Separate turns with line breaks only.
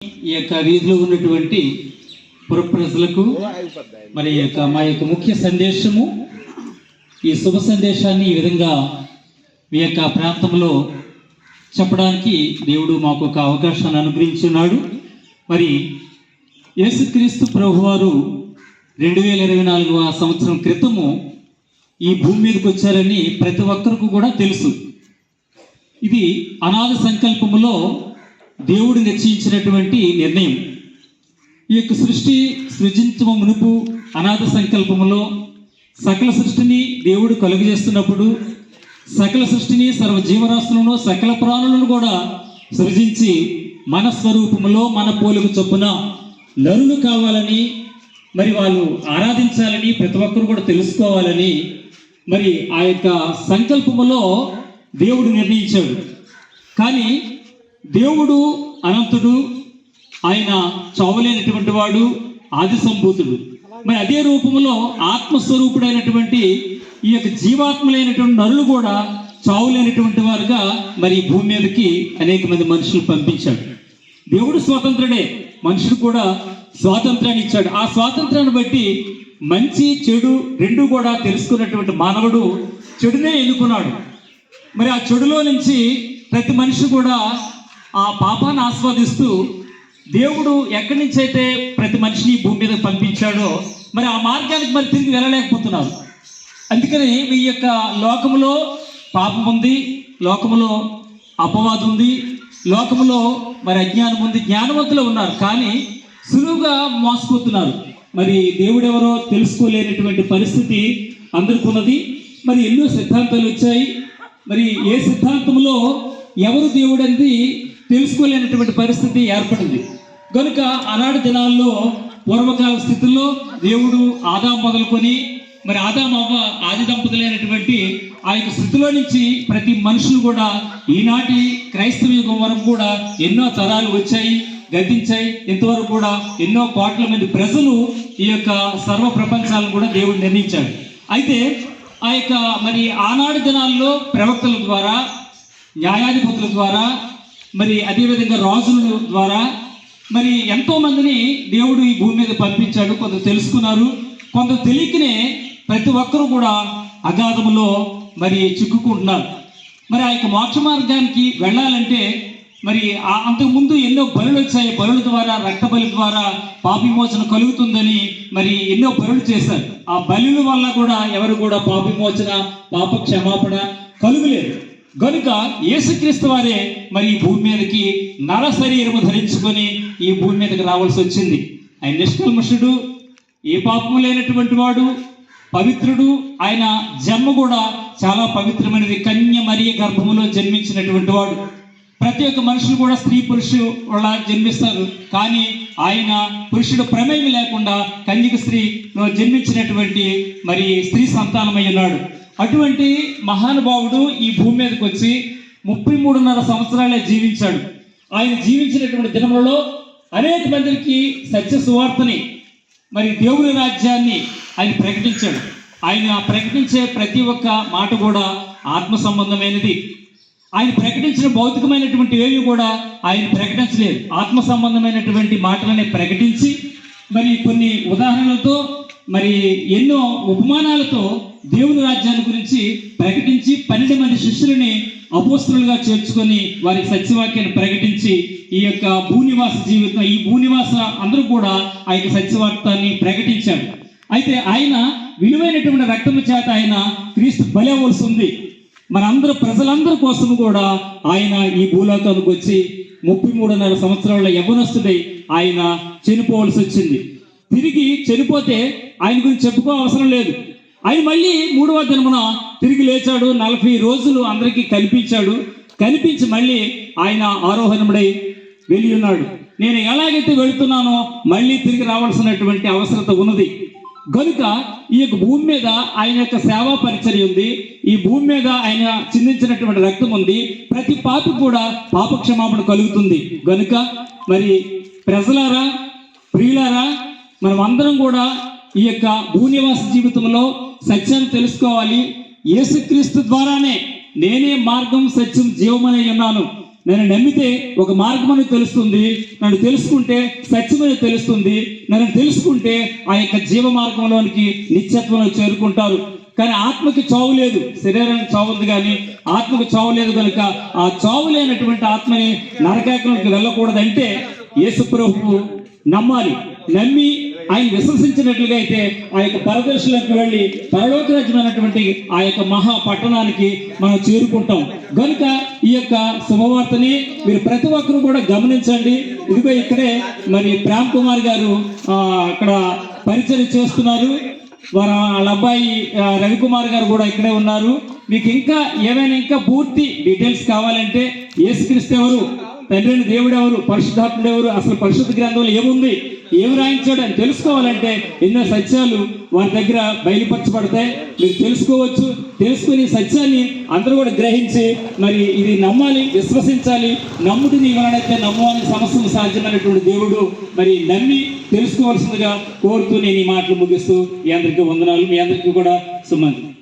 ఈ యొక్క వీధిలో ఉన్నటువంటి పుర ప్రజలకు మరి ఈ యొక్క మా యొక్క ముఖ్య సందేశము ఈ శుభ సందేశాన్ని ఈ విధంగా మీ యొక్క ప్రాంతంలో చెప్పడానికి దేవుడు మాకు ఒక అవకాశాన్ని అనుగ్రహించున్నాడు. మరి యేసుక్రీస్తు ప్రభువారు రెండు వేల ఇరవై నాలుగవ సంవత్సరం క్రితము ఈ భూమి మీదకి వచ్చారని ప్రతి ఒక్కరికి కూడా తెలుసు. ఇది అనాథ సంకల్పములో దేవుడు నిశ్చయించినటువంటి నిర్ణయం. ఈ యొక్క సృష్టి సృజించమ మునుపు అనాథ సంకల్పములో సకల సృష్టిని దేవుడు కలుగజేస్తున్నప్పుడు సకల సృష్టిని సర్వ జీవరాశులను సకల ప్రాణులను కూడా సృజించి మన స్వరూపములో మన పోలుకు చొప్పున నరులు కావాలని మరి వాళ్ళు ఆరాధించాలని ప్రతి ఒక్కరు కూడా తెలుసుకోవాలని మరి ఆ యొక్క సంకల్పములో దేవుడు నిర్ణయించాడు. కానీ దేవుడు అనంతుడు ఆయన చావలేనటువంటి వాడు ఆది సంభూతుడు మరి అదే రూపంలో ఆత్మస్వరూపుడైనటువంటి ఈ యొక్క జీవాత్మలైనటువంటి నరులు కూడా చావులేనటువంటి వారుగా మరి భూమి మీదకి అనేక మంది మనుషులు పంపించాడు. దేవుడు స్వాతంత్రుడే మనుషుడు కూడా స్వాతంత్రాన్ని ఇచ్చాడు. ఆ స్వాతంత్రాన్ని బట్టి మంచి చెడు రెండు కూడా తెలుసుకున్నటువంటి మానవుడు చెడునే ఎన్నుకున్నాడు. మరి ఆ చెడులో నుంచి ప్రతి మనిషి కూడా ఆ పాపాన్ని ఆస్వాదిస్తూ దేవుడు ఎక్కడి నుంచి అయితే ప్రతి మనిషిని భూమి మీద పంపించాడో మరి ఆ మార్గానికి మరి తిరిగి వెళ్ళలేకపోతున్నారు. అందుకని ఈ యొక్క లోకములో పాపం ఉంది లోకములో అపవాదం ఉంది లోకములో మరి అజ్ఞానం ఉంది జ్ఞానవంతులు ఉన్నారు. కానీ సులువుగా మోసపోతున్నారు. మరి దేవుడెవరో తెలుసుకోలేనటువంటి పరిస్థితి అందరికీ ఉన్నది. మరి ఎన్నో సిద్ధాంతాలు వచ్చాయి. మరి ఏ సిద్ధాంతంలో ఎవరు దేవుడు అనేది తెలుసుకోలేనటువంటి పరిస్థితి ఏర్పడింది. కనుక ఆనాడు దినాల్లో పూర్వకాల స్థితిలో దేవుడు ఆదాం మొదలుకొని మరి ఆదాం అవ్వ ఆది దంపతులైనటువంటి ఆ యొక్క స్థితిలో నుంచి ప్రతి మనుషులు కూడా ఈనాటి క్రైస్తవ యుగం వరకు కూడా ఎన్నో తరాలు వచ్చాయి గతించాయి. ఇంతవరకు కూడా ఎన్నో కోట్ల మంది ప్రజలు ఈ యొక్క సర్వ ప్రపంచాలను కూడా దేవుడు నిర్ణయించాడు. అయితే ఆ యొక్క మరి ఆనాడు దినాల్లో ప్రవక్తల ద్వారా న్యాయాధిపతుల ద్వారా మరి అదేవిధంగా రాజుల ద్వారా మరి ఎంతో మందిని దేవుడు ఈ భూమి మీద పంపించాడు. కొందరు తెలుసుకున్నారు. కొంత తెలియకనే ప్రతి ఒక్కరూ కూడా అగాధములో మరి చిక్కుకుంటున్నారు. మరి ఆ యొక్క మోక్ష మార్గానికి వెళ్ళాలంటే మరి అంతకుముందు ఎన్నో బలులు వచ్చాయి. బలుల ద్వారా రక్త బలి ద్వారా పాపిమోచన కలుగుతుందని మరి ఎన్నో బరులు చేశారు. ఆ బలుల వల్ల కూడా ఎవరు కూడా పాపిమోచన పాప క్షమాపణ కలుగులేదు. కనుక యేసుక్రీస్తు వారే మరి ఈ భూమి మీదకి నర శరీరము ధరించుకొని ఈ భూమి మీదకి రావాల్సి వచ్చింది. ఆయన నిష్కల్మషుడు ఏ పాపము లేనటువంటి వాడు పవిత్రుడు ఆయన జన్మ కూడా చాలా పవిత్రమైనది. కన్య మరియ గర్భములో జన్మించినటువంటి వాడు. ప్రతి ఒక్క మనుషులు కూడా స్త్రీ పురుషు వల్ల జన్మిస్తారు. కానీ ఆయన పురుషుడు ప్రమేయం లేకుండా కన్యక స్త్రీలో జన్మించినటువంటి మరి స్త్రీ సంతానమై ఉన్నాడు. అటువంటి మహానుభావుడు ఈ భూమి మీదకి వచ్చి ముప్పై మూడున్నర సంవత్సరాలే జీవించాడు. ఆయన జీవించినటువంటి దినములలో అనేక మందికి సత్య సువార్తని మరి దేవుని రాజ్యాన్ని ఆయన ప్రకటించాడు. ఆయన ప్రకటించే ప్రతి ఒక్క మాట కూడా ఆత్మ సంబంధమైనది. ఆయన ప్రకటించిన భౌతికమైనటువంటి ఏవి కూడా ఆయన ప్రకటించలేదు. ఆత్మ సంబంధమైనటువంటి మాటలనే ప్రకటించి మరి కొన్ని ఉదాహరణలతో మరి ఎన్నో ఉపమానాలతో దేవుని రాజ్యాన్ని గురించి ప్రకటించి పన్నెండు మంది శిష్యులని అపోస్తులుగా చేర్చుకొని వారి సత్యవాక్యాన్ని ప్రకటించి ఈ యొక్క భూనివాస జీవితం ఈ భూనివాస అందరూ కూడా ఆ యొక్క సత్యవార్తాన్ని ప్రకటించాడు అయితే ఆయన విలువైనటువంటి రక్తము చేత ఆయన క్రీస్తు బలవలసి ఉంది. మనందరూ ప్రజలందరి కోసం కూడా ఆయన ఈ భూలోకానికి వచ్చి ముప్పై మూడున్నర సంవత్సరాల యవనస్తుడై ఆయన చనిపోవలసి వచ్చింది. తిరిగి చనిపోతే ఆయన గురించి చెప్పుకో అవసరం లేదు. ఆయన మళ్ళీ మూడవ దినమున తిరిగి లేచాడు నలభై రోజులు అందరికీ కనిపించాడు. కనిపించి మళ్ళీ ఆయన ఆరోహణముడై వెళ్ళి ఉన్నాడు. నేను ఎలాగైతే వెళుతున్నానో మళ్ళీ తిరిగి రావాల్సినటువంటి అవసరత ఉన్నది. కనుక ఈ యొక్క భూమి మీద ఆయన యొక్క సేవా పరిచర్య ఉంది. ఈ భూమి మీద ఆయన చిందించినటువంటి రక్తం ఉంది. ప్రతి పాపి కూడా పాపక్షమాపణ కలుగుతుంది. కనుక మరి ప్రజలారా ప్రియులారా మనం అందరం కూడా ఈ యొక్క భూనివాస జీవితంలో సత్యాన్ని తెలుసుకోవాలి. యేసుక్రీస్తు ద్వారానే నేనే మార్గం సత్యం జీవమనే ఉన్నాను నన్ను నమ్మితే ఒక మార్గం అని తెలుస్తుంది. నన్ను తెలుసుకుంటే సత్యమని తెలుస్తుంది. నన్ను తెలుసుకుంటే ఆ యొక్క జీవ మార్గంలోనికి నిత్యత్వంలో చేరుకుంటారు. కానీ ఆత్మకి చావు లేదు. శరీరానికి చావుంది కానీ ఆత్మకు చావు లేదు కనుక ఆ చావు లేనటువంటి ఆత్మని నరకాకంలోకి వెళ్ళకూడదంటే యేసు ప్రభు నమ్మాలి. నమ్మి ఆయన విశ్వసించినట్లుగా అయితే ఆ యొక్క పరదర్శులకు వెళ్ళి పరలోకరాజ్యమైనటువంటి ఆ యొక్క మహా పట్టణానికి మనం చేరుకుంటాం. కనుక ఈ యొక్క శుభవార్తని మీరు ప్రతి ఒక్కరు కూడా గమనించండి. ఇదిగో ఇక్కడే మరి ప్రేమ్ కుమార్ గారు అక్కడ పరిచయం చేస్తున్నారు. వారు వాళ్ళ అబ్బాయి రవికుమార్ గారు కూడా ఇక్కడే ఉన్నారు. మీకు ఇంకా ఏమైనా ఇంకా పూర్తి డీటెయిల్స్ కావాలంటే ఏసుక్రీస్తు ఎవరు? తండ్రి దేవుడు ఎవరు? పరిశుద్ధాత్ముడు ఎవరు? అసలు పరిశుద్ధ గ్రంథంలో ఏముంది? ఏమి రాయించాడు అని తెలుసుకోవాలంటే ఎన్నో సత్యాలు వారి దగ్గర బయలుపరచబడతాయి. మీరు తెలుసుకోవచ్చు. తెలుసుకుని సత్యాన్ని అందరూ కూడా గ్రహించి మరి ఇది నమ్మాలి విశ్వసించాలి. నమ్ముడిని ఎవరైతే నమ్మాలని సమస్యలు సాధ్యమైనటువంటి దేవుడు మరి నమ్మి తెలుసుకోవాల్సిందిగా కోరుతూ నేను ఈ మాటలు ముగిస్తూ మీ అందరికీ వందనాలు. మీ అందరికీ కూడా సుమంది